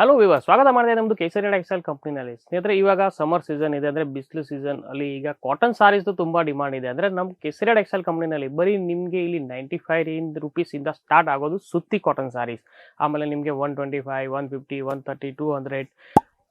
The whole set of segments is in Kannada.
ಹಲೋ ವಿವ ಸ್ವಾಗತ ಮಾಡಿದೆ ನಮ್ಮದು ಕೇಸರಿ ಟೆಕ್ಸ್ಟೈಲ್ ಕಂಪ್ನಿನಲ್ಲಿ. ಸ್ನೇಹಿತರೆ, ಇವಾಗ ಸಮರ್ ಸೀಸನ್ ಇದೆ ಅಂದರೆ ಬಿಸಿಲು ಸೀಸನ್ ಅಲ್ಲಿ ಈಗ ಕಾಟನ್ ಸಾರೀಸ್ದು ತುಂಬ ಡಿಮಾಂಡ್ ಇದೆ. ಅಂದರೆ ನಮ್ಮ ಕೇಸರಿ ಟೆಕ್ಸ್ಟೈಲ್ ಕಂಪ್ನಿನಲ್ಲಿ ಬರೀ ನಿಮಗೆ ಇಲ್ಲಿ ನೈಂಟಿ ಫೈವ್ ರುಪೀಸಿಂದ ಸ್ಟಾರ್ಟ್ ಆಗೋದು ಸುತ್ತಿ ಕಾಟನ್ ಸಾರೀಸ್ ಆಮೇಲೆ ನಿಮಗೆ one twenty five one fifty one thirty two hundred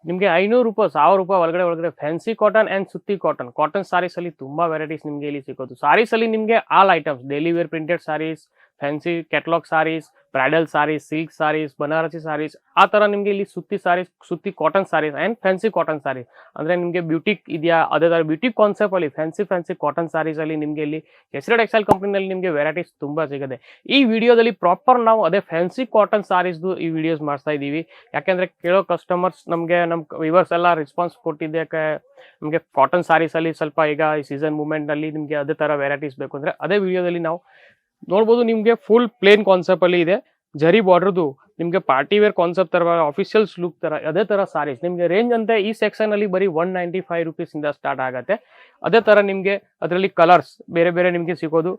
ನಿಮಗೆ ಐನೂರು ರೂಪಾಯಿ, ಸಾವಿರ ರೂಪಾಯಿ ಒಳಗಡೆ ಒಳಗಡೆ ಫ್ಯಾನ್ಸಿ ಕಾಟನ್ ಆ್ಯಂಡ್ ಸುತ್ತಿ ಕಾಟನ್ ಕಾಟನ್ ಸಾರೀಸಲ್ಲಿ ತುಂಬಾ ವೆರೈಟೀಸ್ ನಿಮಗೆ ಇಲ್ಲಿ ಸಿಗೋದು. ಸಾರೀಸಲ್ಲಿ ನಿಮಗೆ all items daily wear printed saris fancy catalogue saris bridal saris silk saris Banarasi saris ಆ ಥರ ನಿಮಗೆ ಇಲ್ಲಿ ಸುತ್ತಿ ಸಾರೀಸ್ ಸುತ್ತಿ cotton saris and fancy cotton saris ಅಂದರೆ ನಿಮಗೆ ಬ್ಯೂಟಿಕ್ ಇದೆಯಾ, ಅದೇ ಥರ ಬ್ಯೂಟಿಕ್ ಕಾನ್ಸೆಪ್ಟ್ ಅಲ್ಲಿ ಫ್ಯಾನ್ಸಿ ಫ್ಯಾನ್ಸಿ ಕಾಟನ್ ಸಾರೀಸ್ ಅಲ್ಲಿ ನಿಮಗೆ ಇಲ್ಲಿ ಹೆಸರು ಟೆಕ್ಸ್ಟೈಲ್ ಕಂಪ್ನಿನಲ್ಲಿ ನಿಮಗೆ ವೆರೈಟೀಸ್ ತುಂಬ ಸಿಗುತ್ತೆ. ಈ ವಿಡಿಯೋದಲ್ಲಿ ಪ್ರಾಪರ್ ನಾವು ಅದೇ ಫ್ಯಾನ್ಸಿ ಕಾಟನ್ ಸಾರೀಸ್ದು ಈ ವಿಡಿಯೋಸ್ ಮಾಡ್ತಾ ಇದ್ದೀವಿ. ಯಾಕೆಂದ್ರೆ ಕೇಳೋ ಕಸ್ಟಮರ್ಸ್ ನಮಗೆ ನಮ್ಮ ವಿವರ್ಸ್ ಎಲ್ಲ ರೆಸ್ಪಾನ್ಸ್ ಕೊಟ್ಟಿದ್ದಕ್ಕೆ ನಮಗೆ ಕಾಟನ್ ಸಾರೀಸ್ ಅಲ್ಲಿ ಸ್ವಲ್ಪ ಈಗ ಈ ಸೀಸನ್ ಮೂಮೆಂಟ್ ಅಲ್ಲಿ ನಿಮಗೆ ಅದೇ ತರ ವೆರೈಟೀಸ್ ಬೇಕು. ಅಂದ್ರೆ ಅದೇ ವಿಡಿಯೋದಲ್ಲಿ ನಾವು ನೋಡ್ಬೋದು ನಿಮಗೆ ಫುಲ್ ಪ್ಲೇನ್ ಕಾನ್ಸೆಪ್ಟ್ ಅಲ್ಲಿ ಇದೆ. ಜರಿ ಬಾರ್ಡರ್ದು ನಿಮಗೆ ಪಾರ್ಟಿ ವೇರ್ ಕಾನ್ಸೆಪ್ಟ್ ತರ ಆಫಿಷಿಯಲ್ಸ್ ಲುಕ್ ತರ, ಅದೇ ತರ ಸಾರೀಸ್ ನಿಮಗೆ ರೇಂಜ್ ಅಂತ ಈ ಸೆಕ್ಷನ್ ಅಲ್ಲಿ ಬರೀ ಒನ್ ನೈಂಟಿ ಫೈವ್ ರುಪೀಸ್ ಇಂದ ಸ್ಟಾರ್ಟ್ ಆಗುತ್ತೆ. ಅದೇ ತರ ನಿಮಗೆ ಅದರಲ್ಲಿ ಕಲರ್ಸ್ ಬೇರೆ ಬೇರೆ ನಿಮಗೆ ಸಿಗೋದು.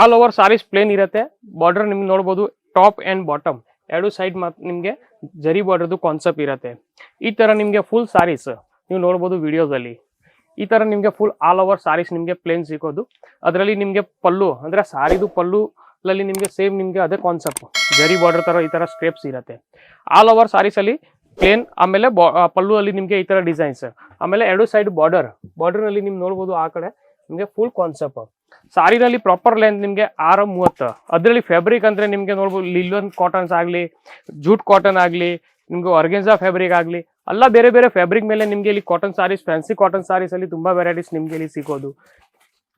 ಆಲ್ ಓವರ್ ಸಾರೀಸ್ ಪ್ಲೇನ್ ಇರುತ್ತೆ. ಬಾರ್ಡರ್ ನಿಮ್ಗೆ ನೋಡ್ಬೋದು ಟಾಪ್ ಆ್ಯಂಡ್ ಬಾಟಮ್ ಎರಡು ಸೈಡ್ ಮಾತ್ರ ನಿಮಗೆ ಜರಿ ಬಾರ್ಡರ್ದು ಕಾನ್ಸೆಪ್ಟ್ ಇರುತ್ತೆ. ಈ ತರ ನಿಮಗೆ ಫುಲ್ ಸಾರೀಸ್ ನೀವು ನೋಡ್ಬೋದು ವಿಡಿಯೋದಲ್ಲಿ ಈ ತರ ನಿಮಗೆ ಫುಲ್ ಆಲ್ ಓವರ್ ಸಾರೀಸ್ ನಿಮಗೆ ಪ್ಲೇನ್ ಸಿಗೋದು. ಅದರಲ್ಲಿ ನಿಮಗೆ ಪಲ್ಲು, ಅಂದ್ರೆ ಸಾರಿದು ಪಲ್ಲು ಅಲ್ಲಿ ನಿಮಗೆ ಸೇಮ್ ನಿಮಗೆ ಅದೇ ಕಾನ್ಸೆಪ್ಟ್ ಜರಿ ಬಾರ್ಡರ್ ತರ ಈ ತರ ಸ್ಟ್ರೇಪ್ಸ್ ಇರುತ್ತೆ. ಆಲ್ ಓವರ್ ಸಾರೀಸ್ ಅಲ್ಲಿ ಪ್ಲೇನ್ ಆಮೇಲೆ ಪಲ್ಲು ಅಲ್ಲಿ ನಿಮಗೆ ಈ ತರ ಡಿಸೈನ್ಸ್ ಆಮೇಲೆ ಎರಡು ಸೈಡ್ ಬಾರ್ಡರ್ ಬಾರ್ಡರ್ನಲ್ಲಿ ನೀವು ನೋಡ್ಬೋದು ಆ ಕಡೆ ನಿಮಗೆ ಫುಲ್ ಕಾನ್ಸೆಪ್ಟ್ ಸಾರಿನಲ್ಲಿ ಪ್ರಾಪರ್ ಲೆಂತ್ ನಿಮಗೆ ಆರು ಮೂವತ್ತು. ಅದರಲ್ಲಿ ಫ್ಯಾಬ್ರಿಕ್ ಅಂದ್ರೆ ನಿಮಗೆ ನೋಡ್ಬೋದು ಲಿಲ್ವನ್ ಕಾಟನ್ಸ್ ಆಗಲಿ ಜೂಟ್ ಕಾಟನ್ ಆಗಲಿ, ನಿಮ್ಗೆ ಆರ್ಗೆನ್ಸಾ ಫ್ಯಾಬ್ರಿಕ್ ಆಗಲಿ ಎಲ್ಲ ಬೇರೆ ಬೇರೆ ಫ್ಯಾಬ್ರಿಕ್ ಮೇಲೆ ನಿಮಗೆ ಇಲ್ಲಿ cotton saris fancy cotton saris ಅಲ್ಲಿ ತುಂಬಾ ವೆರೈಟೀಸ್ ನಿಮಗೆ ಇಲ್ಲಿ ಸಿಗೋದು.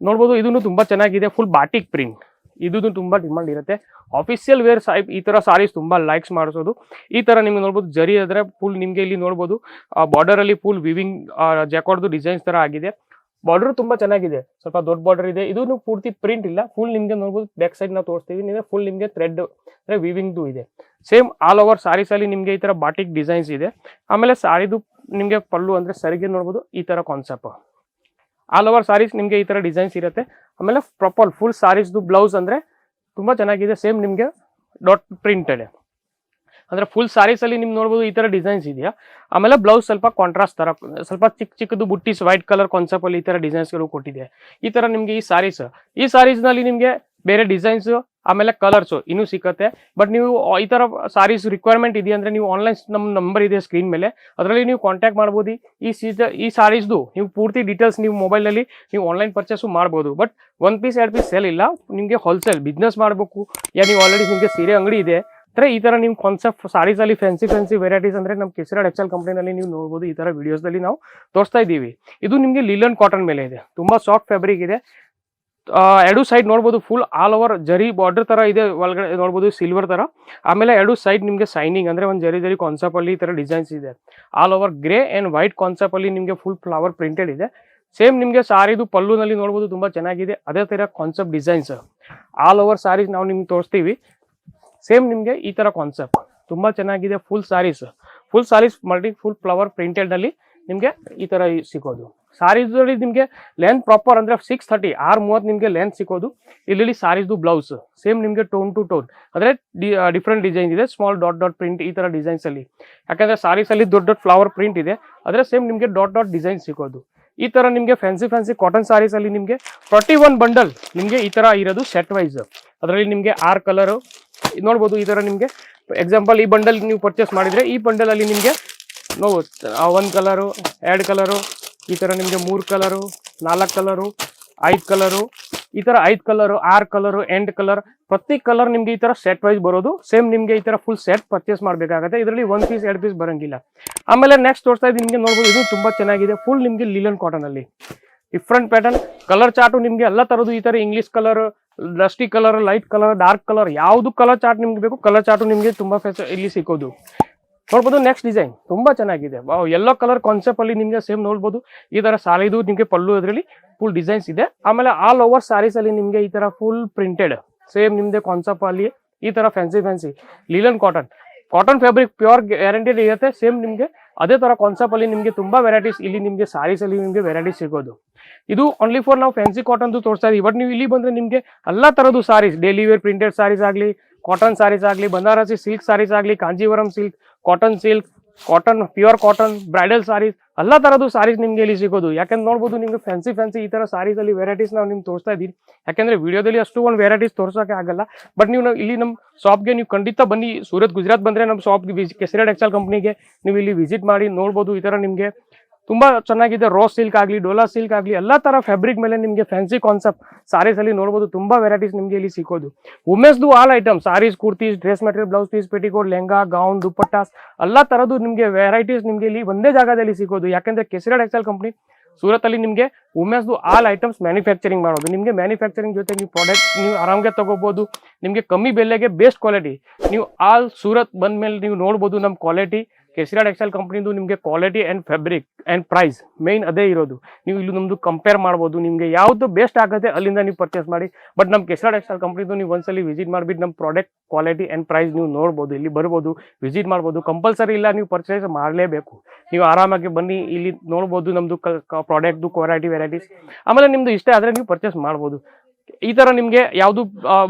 ನೋಡ್ಬೋದು ಇದನ್ನು ತುಂಬಾ ಚೆನ್ನಾಗಿದೆ ಫುಲ್ ಬಾಟಿಕ್ ಪ್ರಿಂಟ್ ಇದು ತುಂಬಾ ಡಿಮಾಂಡ್ ಇರುತ್ತೆ. ಆಫೀಷಿಯಲ್ ವೇರ್ ಈ ತರ ಸಾರೀಸ್ ತುಂಬಾ ಲೈಕ್ಸ್ ಮಾಡಿಸೋದು. ಈ ತರ ನಿಮ್ಗೆ ನೋಡ್ಬೋದು, ಜರಿ ಆದ್ರೆ ಫುಲ್ ನಿಮ್ಗೆ ಇಲ್ಲಿ ನೋಡ್ಬೋದು ಬಾರ್ಡರ್ ಅಲ್ಲಿ ಫುಲ್ ವಿವಿಂಗ್ ಜಾಕಾರ್ಡ್ದು ಡಿಸೈನ್ಸ್ ತರ ಆಗಿದೆ. ಬಾರ್ಡರ್ ತುಂಬಾ ಚೆನ್ನಾಗಿದೆ. ಸ್ವಲ್ಪ ದೊಡ್ಡ ಬಾರ್ಡರ್ ಇದೆ. ಇದು ಪೂರ್ತಿ ಪ್ರಿಂಟ್ ಇಲ್ಲ. ಫುಲ್ ನಿಮ್ಗೆ ನೋಡ್ಬೋದು. ಬ್ಯಾಕ್ ಸೈಡ್ ನಾವು ತೋರಿಸ್ತೀವಿ. ನಿಮಗೆ ಫುಲ್ ನಿಮಗೆ ಥ್ರೆಡ್ ಅಂದ್ರೆ ವಿವಿಂಗ್ದು ಇದೆ. ಸೇಮ್ ಆಲ್ ಓವರ್ ಸಾರೀಸ್ ಅಲ್ಲಿ ನಿಮ್ಗೆ ಈ ತರ ಬಾಟಿಕ್ ಡಿಸೈನ್ಸ್ ಇದೆ. ಆಮೇಲೆ ಸಾರಿದು ನಿಮಗೆ ಪಲ್ಲು ಅಂದ್ರೆ ಸರಿಗೆ ನೋಡ್ಬೋದು. ಈ ತರ ಕಾನ್ಸೆಪ್ಟ್ ಆಲ್ ಓವರ್ ಸಾರೀಸ್ ನಿಮಗೆ ಈ ತರ ಡಿಸೈನ್ಸ್ ಇರುತ್ತೆ. ಆಮೇಲೆ ಪ್ರಾಪರ್ ಫುಲ್ ಸಾರೀಸ್ದು ಬ್ಲೌಸ್ ಅಂದ್ರೆ ತುಂಬಾ ಚೆನ್ನಾಗಿದೆ. ಸೇಮ್ ನಿಮಗೆ ಡಾಟ್ ಪ್ರಿಂಟೆಡ್ ಅಂದ್ರೆ ಫುಲ್ ಸಾರೀಸ್ ಅಲ್ಲಿ ನಿಮ್ಗೆ ನೋಡ್ಬೋದು ಈ ತರ ಡಿಸೈನ್ಸ್ ಇದೆಯಾ? ಆಮೇಲೆ ಬ್ಲೌಸ್ ಸ್ವಲ್ಪ ಕಾಂಟ್ರಾಸ್ಟ್ ತರ, ಸ್ವಲ್ಪ ಚಿಕ್ಕ ಚಿಕ್ಕದು ಬುಟ್ಟಿಸ್ ವೈಟ್ ಕಲರ್ ಕಾನ್ಸೆಪ್ಟ್ ಅಲ್ಲಿ ಈ ತರ ಡಿಸೈನ್ಸ್ಗಳು ಕೊಟ್ಟಿದೆ. ಈ ತರ ನಿಮಗೆ ಈ ಸಾರೀಸ್ ಈ ಸಾರೀಸ್ನಲ್ಲಿ ನಿಮ್ಗೆ ಬೇರೆ ಡಿಸೈನ್ಸ್ ಆಮೇಲೆ ಕಲರ್ಸ್ ಇನ್ನೂ ಸಿಕ್ಕತ್ತೆ. ಬಟ್ ನೀವು ಈ ತರ ಸಾರೀಸ್ ರಿಕ್ವೈರ್ಮೆಂಟ್ ಇದೆಯಾ ಅಂದರೆ ನೀವು ಆನ್ಲೈನ್ ನಮ್ಮ ನಂಬರ್ ಇದೆ ಸ್ಕ್ರೀನ್ ಮೇಲೆ. ಅದರಲ್ಲಿ ನೀವು ಕಾಂಟ್ಯಾಕ್ಟ್ ಮಾಡ್ಬೋದು. ಈ ಸೀಸ ಈ ಸಾರೀಸ್ದು ನೀವು ಪೂರ್ತಿ ಡೀಟೇಲ್ಸ್ ನೀವು ಮೊಬೈಲಲ್ಲಿ ನೀವು ಆನ್ಲೈನ್ ಪರ್ಚೇಸು ಮಾಡ್ಬೋದು. ಬಟ್ ಒನ್ ಪೀಸ್ ಎರಡು ಪೀಸ್ ಸೇಲ್ ಇಲ್ಲ. ನಿಮಗೆ ಹೋಲ್ಸೇಲ್ ಬಿಸ್ನೆಸ್ ಮಾಡಬೇಕು. ಯಾ, ನೀವು ಆಲ್ರೆಡಿ ನಿಮಗೆ ಸೀರೆ ಅಂಗಡಿ ಇದೆ. ಅಂದ್ರೆ ಈ ತರ ನಿಮ್ ಕಾನ್ಸೆಪ್ಟ್ ಸಾರೀಸ್ ಅಲ್ಲಿ ಫ್ಯಾನ್ಸಿ ಫ್ಯಾನ್ಸಿ ವೆರೈಟೀಸ್ ಅಂದ್ರೆ ನಮ್ಮ ಕೆಸರ ಎಕ್ಸೆಲ್ ಕಂಪನಿನಲ್ಲಿ ನೀವು ನೋಡಬಹುದು ಈ ತರ ವಿಡಿಯೋಸ್ದಲ್ಲಿ ನಾವು ತೋರಿಸ್ತಾ ಇದೀವಿ ಇದು ನಿಮಗೆ ಲಿಲನ್ ಕಾಟನ್ ಮೇಲೆ ಇದೆ. ತುಂಬಾ ಸಾಫ್ಟ್ ಫ್ಯಾಬ್ರಿಕ್ ಇದೆ. ಎರಡು ಸೈಡ್ ನೋಡ್ಬೋದು full all over zari border ತರ ಇದೆ, ಒಳಗಡೆ ನೋಡ್ಬೋದು ಸಿಲ್ವರ್ ತರ. ಆಮೇಲೆ ಎರಡು ಸೈಡ್ ನಿಮಗೆ ಸೈನಿಂಗ್ ಅಂದ್ರೆ ಒಂದು ಜರಿ ಜರಿ ಕಾನ್ಸೆಪ್ಟ್ ಅಲ್ಲಿ ಈ ತರ ಡಿಸೈನ್ಸ್ ಇದೆ. All over grey and white concept ಅಲ್ಲಿ ನಿಮಗೆ ಫುಲ್ ಫ್ಲವರ್ ಪ್ರಿಂಟೆಡ್ ಇದೆ. ಸೇಮ್ ನಿಮಗೆ ಸಾರಿದು ಪಲ್ಲುನಲ್ಲಿ ನೋಡ್ಬೋದು ತುಂಬಾ ಚೆನ್ನಾಗಿದೆ. ಅದೇ ತರ concept designs all over saris ನಾವು ನಿಮ್ಗೆ ತೋರಿಸ್ತೀವಿ. ಸೇಮ್ ನಿಮಗೆ ಈ ಥರ ಕಾನ್ಸೆಪ್ಟ್ ತುಂಬ ಚೆನ್ನಾಗಿದೆ full saris full saris multi full flower ಪ್ರಿಂಟೆಡ್ನಲ್ಲಿ ನಿಮಗೆ ಈ ಥರ ಸಿಗೋದು. ಸಾರೀಸಲ್ಲಿ ನಿಮಗೆ ಲೆಂತ್ ಪ್ರಾಪರ್ ಅಂದರೆ ಸಿಕ್ಸ್ ಥರ್ಟಿ ಆರು ಮೂವತ್ತು ನಿಮಗೆ ಲೆಂತ್ ಸಿಗೋದು. ಇಲ್ಲಿ ಸಾರೀಸ್ದು ಬ್ಲೌಸ್ ಸೇಮ್ ನಿಮಗೆ ಟೋನ್ ಟು ಟೋನ್ ಅಂದ್ರೆ ಡಿಫ್ರೆಂಟ್ ಡಿಸೈನ್ ಇದೆ ಸ್ಮಾಲ್ ಡಾಟ್ ಡಾಟ್ ಪ್ರಿಂಟ್ ಈ ಥರ ಡಿಸೈನ್ಸಲ್ಲಿ ಯಾಕಂದರೆ ಸಾರೀಸಲ್ಲಿ ದೊಡ್ಡ ದೊಡ್ಡ ಫ್ಲವರ್ ಪ್ರಿಂಟ್ ಇದೆ, ಆದರೆ ಸೇಮ್ ನಿಮಗೆ ಡಾಟ್ ಡಾಟ್ ಡಿಸೈನ್ ಸಿಗೋದು. ಈ ಥರ ನಿಮಗೆ ಫ್ಯಾನ್ಸಿ ಫ್ಯಾನ್ಸಿ ಕಾಟನ್ ಸಾರೀಸಲ್ಲಿ ನಿಮಗೆ ಫಾರ್ಟಿ ಒನ್ ಬಂಡಲ್ ನಿಮಗೆ ಈ ಥರ ಇರೋದು ಸೆಟ್ ವೈಸ್ ಅದರಲ್ಲಿ ನಿಮಗೆ ಆರು ಕಲರ್ ನೋಡ್ಬೋದು ಈ ಥರ ನಿಮಗೆ. ಎಕ್ಸಾಂಪಲ್ ಈ ಬಂಡಲ್ ನೀವು ಪರ್ಚೇಸ್ ಮಾಡಿದರೆ ಈ ಬಂಡಲಲ್ಲಿ ನಿಮಗೆ ನೋವು ಒಂದು ಕಲರು ಎರಡು ಕಲರು ಈ ಥರ ನಿಮಗೆ ಮೂರು ಕಲರು ನಾಲ್ಕು ಕಲರು ಐದು ಕಲರು ಈ ಥರ ಐದು ಕಲರು ಆರು ಕಲರು ಎಂಟು ಕಲರ್ ಪ್ರತಿ ಕಲರ್ ನಿಮಗೆ ಈ ಥರ ಸೆಟ್ ವೈಸ್ ಬರೋದು. ಸೇಮ್ ನಿಮಗೆ ಈ ಥರ ಫುಲ್ ಸೆಟ್ ಪರ್ಚೇಸ್ ಮಾಡಬೇಕಾಗುತ್ತೆ. ಇದರಲ್ಲಿ ಒಂದು ಪೀಸ್ ಎರಡು ಪೀಸ್ ಬರೋಂಗಿಲ್ಲ. ಆಮೇಲೆ ನೆಕ್ಸ್ಟ್ ತೋರಿಸ್ತಾ ಇದ್ದೀನಿ ನಿಮಗೆ, ನೋಡ್ಬೋದು ಇದು ತುಂಬ ಚೆನ್ನಾಗಿದೆ. ಫುಲ್ ನಿಮಗೆ ಲಿಲನ್ ಕಾಟನಲ್ಲಿ ಡಿಫ್ರೆಂಟ್ ಪ್ಯಾಟರ್ನ್ ಕಲರ್ ಚಾರ್ಟು ನಿಮಗೆ ಎಲ್ಲ ಥರದ್ದು ಈ ಥರ English colour dusty colour light colour dark colour ಯಾವುದು ಕಲರ್ ಚಾರ್ಟ್ ನಿಮ್ಗೆ ಬೇಕು ಕಲರ್ ಚಾರ್ಟು ನಿಮಗೆ ತುಂಬಾ ಫೆಸ ಇಲ್ಲಿ ಸಿಕ್ಕೋದು ನೋಡ್ಬೋದು ನೆಕ್ಸ್ಟ್ ಡಿಸೈನ್ ತುಂಬಾ ಚೆನ್ನಾಗಿದೆ. ಎಲ್ಲೋ ಕಲರ್ ಕಾನ್ಸೆಪ್ಟ್ ಅಲ್ಲಿ ನಿಮಗೆ ಸೇಮ್ ನೋಡ್ಬೋದು. ಈ ತರ ಸಾಲಿದು ನಿಮಗೆ ಪಲ್ಲು ಇದರಲ್ಲಿ ಫುಲ್ ಡಿಸೈನ್ಸ್ ಇದೆ. ಆಮೇಲೆ ಆಲ್ ಓವರ್ ಸಾರೀಸ್ ಅಲ್ಲಿ ನಿಮಗೆ ಈ ತರ ಫುಲ್ ಪ್ರಿಂಟೆಡ್ ಸೇಮ್ ನಿಮ್ದೆ ಕಾನ್ಸೆಪ್ಟ್ ಅಲ್ಲಿ ಈ ತರ fancy fancy linen cotton cotton fabric pure guaranteed ಇರುತ್ತೆ ಸೇಮ್ ನಿಮಗೆ ಅದೇ ತರ ಕಾನ್ಸೆಪ್ಟ್ ಅಲ್ಲಿ ನಿಮಗೆ ತುಂಬಾ ವೆರೈಟೀಸ್ ಇಲ್ಲಿ ನಿಮಗೆ ಸಾರೀಸ್ ಅಲ್ಲಿ ನಿಮಗೆ ವೆರೈಟೀಸ್ ಸಿಗೋದು. ಇದು ಓನ್ಲಿ ಫಾರ್ ನಾವು ಫ್ಯಾನ್ಸಿ ಕಾಟನ್ ತೋರಿಸ್ತಾ ಇದೀವಿ. ಬಟ್ ನೀವು ಇಲ್ಲಿ ಬಂದ್ರೆ ನಿಮಗೆ ಎಲ್ಲಾ ತರದ್ದು saris daily wear printed saris ಆಗಲಿ ಕಾಟನ್ ಸಾರೀಸ್ ಆಗಲಿ ಬನಾರಸಿ ಸಿಲ್ಕ್ ಸಾರೀಸ್ ಆಗಲಿ Kanjeevaram silk cotton silk cotton pure cotton bridal saris ಎಲ್ಲ ತರದ್ದು ಸಾರೀಸ್ ನಿಮ್ಗೆ ಇಲ್ಲಿ ಸಿಗೋದು. ಯಾಕಂದ್ರೆ ನೋಡ್ಬೋದು ನಿಮ್ಗೆ ಫ್ಯಾನ್ಸಿ ಫ್ಯಾನ್ಸಿ ಈ ತರ ಸಾರೀಸ್ ಅಲ್ಲಿ ವೆರೈಟೀಸ್ ನಾವು ನಿಮ್ಗೆ ತೋರಿಸ್ತಾ ಇದ್ದೀವಿ ಯಾಕಂದ್ರೆ ವಿಡಿಯೋದಲ್ಲಿ ಅಷ್ಟು ಒಂದು ವೆರೈಟೀಸ್ ತೋರ್ಸೋಕೆ ಆಗಲ್ಲ. ಬಟ್ ನೀವು ಇಲ್ಲಿ ನಮ್ಮ ಶಾಪ್ಗೆ ನೀವು ಖಂಡಿತ ಬನ್ನಿ. ಸೂರತ್, ಗುಜರಾತ್ ಬಂದ್ರೆ ನಮ್ಮ ಶಾಪ್ಗೆ ಕೆಸರಿ ಟೆಕ್ಸ್ಟೈಲ್ ಕಂಪ್ನಿಗೆ ನೀವು ಇಲ್ಲಿ ವಿಸಿಟ್ ಮಾಡಿ ನೋಡ್ಬೋದು ಈ ತರ ನಿಮ್ಗೆ ತುಂಬಾ ಚೆನ್ನಾಗಿದೆ ರೋಸ್ ಸಿಲ್ಕ್ ಆಗಲಿ ಡೋಲಾ ಸಿಲ್ಕ್ ಆಗಲಿ, ಎಲ್ಲ ತರ ಫ್ಯಾಬ್ರಿಕ್ ಮೇಲೆ ನಿಮಗೆ ಫ್ಯಾನ್ಸಿ ಕಾನ್ಸೆಪ್ಟ್ ಸಾರೀಸ್ ಅಲ್ಲಿ ನೋಡ್ಬೋದು. ತುಂಬಾ ವೆರೈಟೀಸ್ ನಿಮಗೆ ಇಲ್ಲಿ ಸಿಗೋದು ವುಮೆನ್ಸ್ದು all item saris kurtis dress material blouse piece petticoat lehenga gown dupattas ಎಲ್ಲ ತರದ್ದು ನಿಮಗೆ ವೆರೈಟೀಸ್ ನಿಮಗೆ ಇಲ್ಲಿ ಒಂದೇ ಜಾಗದಲ್ಲಿ ಸಿಗೋದು ಯಾಕಂದ್ರೆ ಕೆಸರ ಟೆಕ್ಸ್ಟೈಲ್ ಕಂಪ್ನಿ ಸೂರತ್ತಲ್ಲಿ ನಿಮಗೆ ವುಮೆನ್ಸ್ದು ಆಲ್ ಐಟಮ್ಸ್ ಮ್ಯಾನುಫ್ಯಾಕ್ಚರಿಂಗ್ ಮಾಡೋದು. ನಿಮಗೆ ಮ್ಯಾನುಫ್ಯಾಕ್ಚರಿಂಗ್ ಜೊತೆ ನೀವು ಪ್ರಾಡಕ್ಟ್ ನೀವು ಆರಾಮಾಗೆ ತಗೋಬಹುದು ನಿಮಗೆ ಕಮ್ಮಿ ಬೆಲೆಗೆ ಬೆಸ್ಟ್ ಕ್ವಾಲಿಟಿ ನೀವು ಆಲ್ ಸೂರತ್ ಬಂದ ಮೇಲೆ ನೀವು ನೋಡ್ಬೋದು ನಮ್ಮ ಕ್ವಾಲಿಟಿ ಕೆಸಿರಾ ಟೆಕ್ಸ್ಟೈಲ್ ಕಂಪ್ನಿದು ನಿಮಗೆ quality and fabric and price main ಅದೇ ಇರೋದು. ನೀವು ಇಲ್ಲಿ ನಮ್ಮದು ಕಂಪೇರ್ ಮಾಡ್ಬೋದು, ನಿಮಗೆ ಯಾವುದು ಬೆಸ್ಟ್ ಆಗುತ್ತೆ ಅಲ್ಲಿಂದ ನೀವು ಪರ್ಚೇಸ್ ಮಾಡಿ. ಬಟ್ ನಮ್ಮ ಕೆಸಿರಾ ಟೆಕ್ಸ್ಟೈಲ್ ಕಂಪ್ನಿದು ನೀವು ಒಂದ್ಸಲಿ ವಿಸಿಟ್ ಮಾಡಿಬಿಟ್ಟು ನಮ್ಮ ಪ್ರಾಡಕ್ಟ್ ಕ್ವಾಲಿಟಿ ಆ್ಯಂಡ್ ಪ್ರೈಸ್ ನೀವು ನೋಡ್ಬೋದು, ಇಲ್ಲಿ ಬರ್ಬೋದು ವಿಸಿಟ್ ಮಾಡ್ಬೋದು. ಕಂಪಲ್ಸರಿ ಇಲ್ಲ ನೀವು ಪರ್ಚೇಸ್ ಮಾಡಲೇಬೇಕು. ನೀವು ಆರಾಮಾಗಿ ಬನ್ನಿ, ಇಲ್ಲಿ ನೋಡ್ಬೋದು ನಮ್ಮದು ಪ್ರಾಡಕ್ಟ್ದು ಕ್ವಾಲಿಟಿ ವೆರೈಟೀಸ್ ಆಮೇಲೆ ನಿಮ್ಮದು ಇಷ್ಟ ಆದರೆ ನೀವು ಪರ್ಚೇಸ್ ಮಾಡ್ಬೋದು. ಈ ತರ ನಿಮಗೆ ಯಾವುದು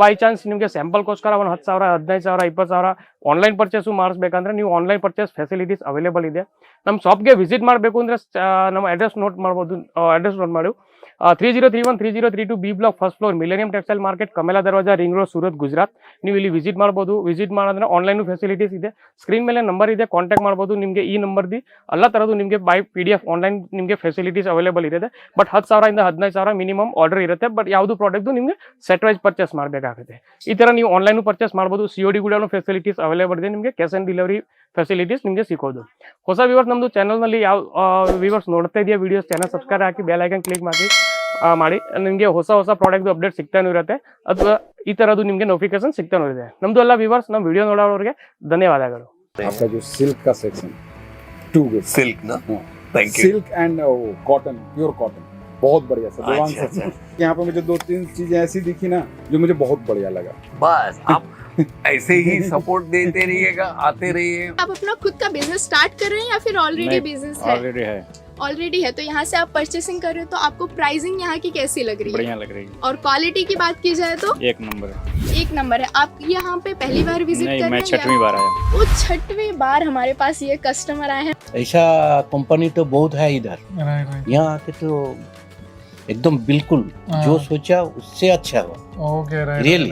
ಬೈ ಚಾನ್ಸ್ ನಿಮಗೆ ಸ್ಯಾಂಪಲ್ಗೋಸ್ಕರ ಒಂದು ಹತ್ತು ಸಾವಿರ, ಹದಿನೈದು ಸಾವಿರ ಇಪ್ಪತ್ತು ಸಾವಿರ ಆನ್ಲೈನ್ ಪರ್ಚೇಸು ಮಾಡಿಸ್ಬೇಕಂದ್ರೆ ನೀವು ಆನ್ಲೈನ್ ಪರ್ಚೇಸ್ ಫೆಸಿಲಿಟೀಸ್ ಅವೈಲೇಬಲ್ ಇದೆ. ನಮ್ಮ ಶಾಪ್ಗೆ ವಿಸಿಟ್ ಮಾಡಬೇಕು ಅಂದ್ರೆ ನಮ್ಮ ಅಡ್ರೆಸ್ ನೋಟ್ ಮಾಡ್ಬೋದು ಅಡ್ರೆಸ್ ನೋಟ್ ಮಾಡಿ. Three zero three one three zero three two B block first floor millennium textile market Kamala Darwaja ring road Surat Gujarat ನೀವು ಇಲ್ಲಿ ವಿಸಿಟ್ ಮಾಡ್ಬೋದು ವಿಸಿಟ್ ಮಾಡಿದ್ರೆ ಆನ್ಲೈನು ಫೆಸಿಲಿಟೀಸ್ ಇದೆ. ಸ್ಕ್ರೀನ್ ಮೇಲೆ ನಂಬರ್ ಇದೆ ಕಾಂಟ್ಯಾಕ್ಟ್ ಮಾಡ್ಬೋದು ನಿಮಗೆ ಈ ನಂಬರ್ದಿ ಎಲ್ಲ ಥರದ್ದು ನಿಮಗೆ by P D F online ನಿಮಗೆ ಫೆಸಿಲಿಟೀಸ್ ಅವೈಲೇಬಲ್ ಇದೆ ಬಟ್ ಹತ್ತು ಸಾವಿರದಿಂದ ಹದಿನೈದು ಸಾವಿರ ಮಿನಿಮಮ್ ಆರ್ಡರ್ ಇರುತ್ತೆ. ಬಟ್ ಯಾವುದು ಪ್ರಾಡಕ್ಟು ನಿಮಗೆ ಸೆಟ್ ವೈಸ್ ಪರ್ಚೇಸ್ ಮಾಡಬೇಕಾಗುತ್ತೆ. ಈ ಥರ ನೀವು ಆನ್ಲೈನು ಪರ್ಚೇಸ್ ಮಾಡ್ಬೋದು. ಸಿ ಒ ಡಿ ಕೂಡ ಫೆಸಿಲಿಟೀಸ್ ಅವೈಲೇಬಲ್ ಇದೆ ನಿಮಗೆ. ಕ್ಯಾಶ್ ಆನ್ ಡೆಲಿವರಿ ಫೆಸಿಲಿಟೀಸ್ ನಿಮಗೆ ಸಿಗೋದು ಹೊಸ ವ್ಯೂವರ್ಸ್ ನಮ್ಮದು ಚಾನಲ್ನಲ್ಲಿ ಯಾವ ವ್ಯೂವರ್ಸ್ ನೋಡ್ತಾ ಇದೆಯಾ ವಿಡಿಯೋಸ್ ಚಾನಲ್ ಸಬ್ಸ್ಕ್ರೈಬ್ ಹಾಕಿ ಬೆಲ್ ಐಕನ್ ಕ್ಲಿಕ್ ಮಾಡಿ ಆ, ಮಾಡಿ ನಿಮಗೆ ಹೊಸ ಹೊಸ ಪ್ರಾಡಕ್ಟ್ದು ಅಪ್ಡೇಟ್ ಸಿಗ್ತಾನೂ ಇರುತ್ತೆ ಅಥವಾ ಈ ಥರದ್ದು ನಿಮಗೆ ನೋಟಿಫಿಕೇಶನ್ ಸಿಗ್ತಾನೂ ಇದೆ ನಮ್ಮದು ಎಲ್ಲ ವ್ಯೂವರ್ಸ್ ನಮ್ಮ ವಿಡಿಯೋ ನೋಡೋರಿಗೆ ಧನ್ಯವಾದಗಳು आपका जो सिल्क का सेक्शन टू गुड सिल्क ना हाँ। Thank you silk and cotton pure cotton बहुत बढ़िया सर देवांग अच्छा, सर यहाँ पे मुझे दो तीन चीजें ऐसी दिखी ना जो मुझे बहुत बढ़िया लगा बस आप ऐसे ही सपोर्ट देते रहिएगा आते रहिए। आप अपना खुद का बिज़नेस स्टार्ट कर रहे हैं या फिर ऑलरेडी बिज़नेस है? ऑलरेडी है। ऑलरेडी है तो यहाँ से आप परचेसिंग कर रहे हो तो आपको प्राइसिंग यहाँ की कैसी लग रही है? बढ़िया लग रही है। और क्वालिटी की बात की जाए तो? एक नंबर है। एक नंबर है। आप यहाँ पे पहली बार विज़िट नहीं कर मैं रहे हैं छठवीं बार आया वो छठवीं बार हमारे पास ये कस्टमर आए हैं? ऐसा कंपनी तो बहुत है इधर। यहाँ आके तो एकदम बिल्कुल जो सोचा उससे अच्छा हुआ। Okay Really?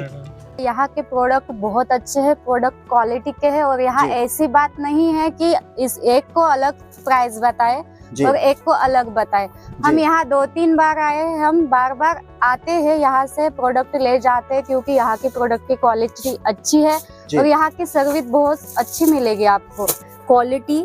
यहाँ के प्रोडक्ट बहुत अच्छे हैं प्रोडक्ट क्वालिटी के हैं और यहाँ ऐसी बात नहीं है कि इस एक को अलग प्राइस बताए और एक को अलग बताए। हम यहाँ दो तीन बार आए हैं हम बार बार आते हैं यहाँ से प्रोडक्ट ले जाते हैं क्योंकि यहाँ की प्रोडक्ट की क्वालिटी अच्छी है और यहाँ की सर्विस बहुत अच्छी मिलेगी आपको। क्वालिटी